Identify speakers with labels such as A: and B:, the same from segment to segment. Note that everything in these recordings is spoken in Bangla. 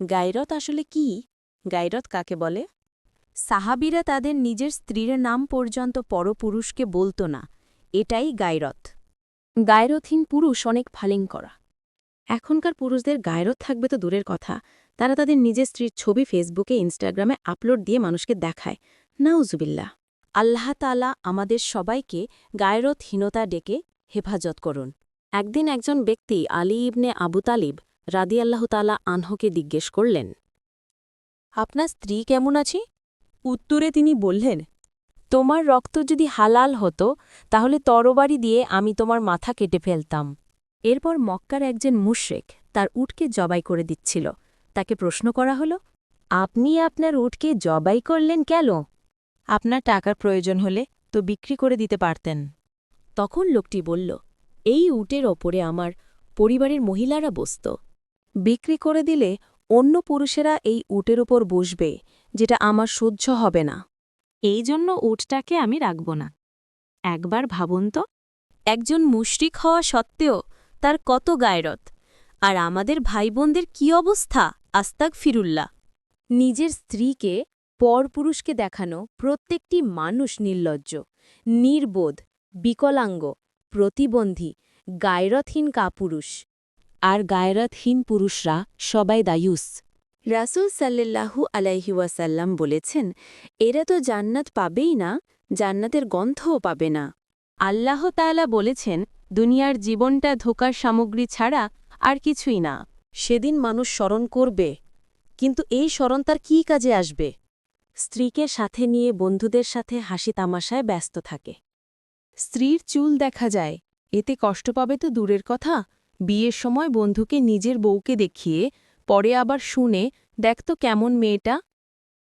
A: গায়রত আসলে কি? গায়রত কাকে বলে? সাহাবিরা তাদের নিজের স্ত্রীর নাম পর্যন্ত পরপুরুষকে বলতো না। এটাই গায়রত গায়রতহীন পুরুষ অনেক ফালিং করা এখনকার পুরুষদের গায়রত থাকবে তো দূরের কথা। তারা তাদের নিজের স্ত্রীর ছবি ফেসবুকে, ইনস্টাগ্রামে আপলোড দিয়ে মানুষকে দেখায়। নাউজুবিল্লা আল্লাহ তালা আমাদের সবাইকে গায়রতহীনতা ডেকে হেফাজত করুন। একদিন একজন ব্যক্তি আলী ইবনে আবু তালিব রাদি আল্লাহ তালা আনহকে জিজ্ঞেস করলেন, আপনার স্ত্রী কেমন আছে? উত্তরে তিনি বললেন, তোমার রক্ত যদি হালাল হতো, তাহলে তরবারি দিয়ে আমি তোমার মাথা কেটে ফেলতাম। এরপর মক্কার একজন মুশ্রেক তার উটকে জবাই করে দিচ্ছিল। তাকে প্রশ্ন করা হল, আপনি আপনার উটকে জবাই করলেন কেন? আপনার টাকার প্রয়োজন হলে তো বিক্রি করে দিতে পারতেন। তখন লোকটি বলল, এই উটের ওপরে আমার পরিবারের মহিলারা বসত। বিক্রি করে দিলে অন্য পুরুষেরা এই উটের ওপর বসবে, যেটা আমার সহ্য হবে না। এই জন্য উটটাকে আমি রাখব না। একবার ভাবুন তো, একজন মুশরিক হওয়া সত্ত্বেও তার কত গায়রত, আর আমাদের ভাইবোনদের কি অবস্থা আস্তাক ফিরুল্লাহ নিজের স্ত্রীকে, পরপুরুষকে দেখানো প্রত্যেকটি মানুষ নির্লজ্জ, নির্বোধ, বিকলাঙ্গ, প্রতিবন্ধী গায়রথহীন কাপুরুষ। আর গায়রতহীন পুরুষরা সবাই দায়ুস। রাসুল সাল্লাল্লাহু আলাইহি ওয়াসাল্লাম বলেছেন এরা তো জান্নাত পাবেই না জান্নাতের গন্ধও পাবে না। আল্লাহ তাআলা বলেছেন দুনিয়ার জীবনটা ধোকার সামগ্রী ছাড়া আর কিছুই না। সেদিন মানুষ স্মরণ করবে কিন্তু এই স্মরণ তার কী কাজে আসবে? স্ত্রীকে সাথে নিয়ে বন্ধুদের সাথে হাসি তামাশায় ব্যস্ত থাকে। স্ত্রীর চুল দেখা যায় এতে কষ্ট পাবে তো দূরের কথা বিয়ের সময় বন্ধুকে নিজের বউকে দেখিয়ে, পরে আবার শুনে, দেখ তো কেমন মেয়েটা।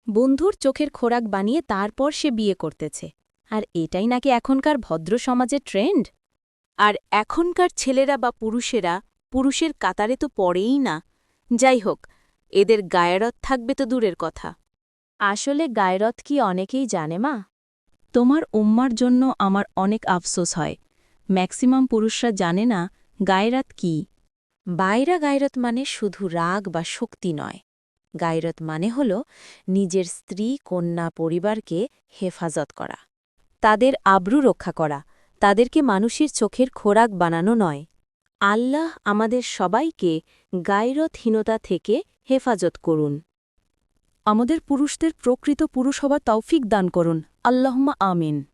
A: বন্ধুর চোখের খোরাক বানিয়ে তারপর সে বিয়ে করতেছে। আর এটাই নাকি এখনকার ভদ্র সমাজের ট্রেন্ড আর এখনকার ছেলেরা বা পুরুষেরা, পুরুষের কাতারে তো পড়েই না। যাই হোক, এদের গায়রত থাকবে তো দূরের কথা। আসলে গায়রত কি অনেকেই জানে মা? তোমার উম্মার জন্য আমার অনেক আফসোস হয়। ম্যাক্সিমাম পুরুষরা জানে না গায়রাত কি? বাইরা গায়রত মানে শুধু রাগ বা শক্তি নয়। গায়রত মানে হল নিজের স্ত্রী, কন্যা, পরিবারকে হেফাজত করা। তাদের আব্রু রক্ষা করা। তাদেরকে মানুষের চোখের খোরাক বানানো নয়। আল্লাহ আমাদের সবাইকে গায়রতহীনতা থেকে হেফাজত করুন। আমাদের পুরুষদের প্রকৃত পুরুষ হবার তৌফিক দান করুন। আল্লাহমা আমিন।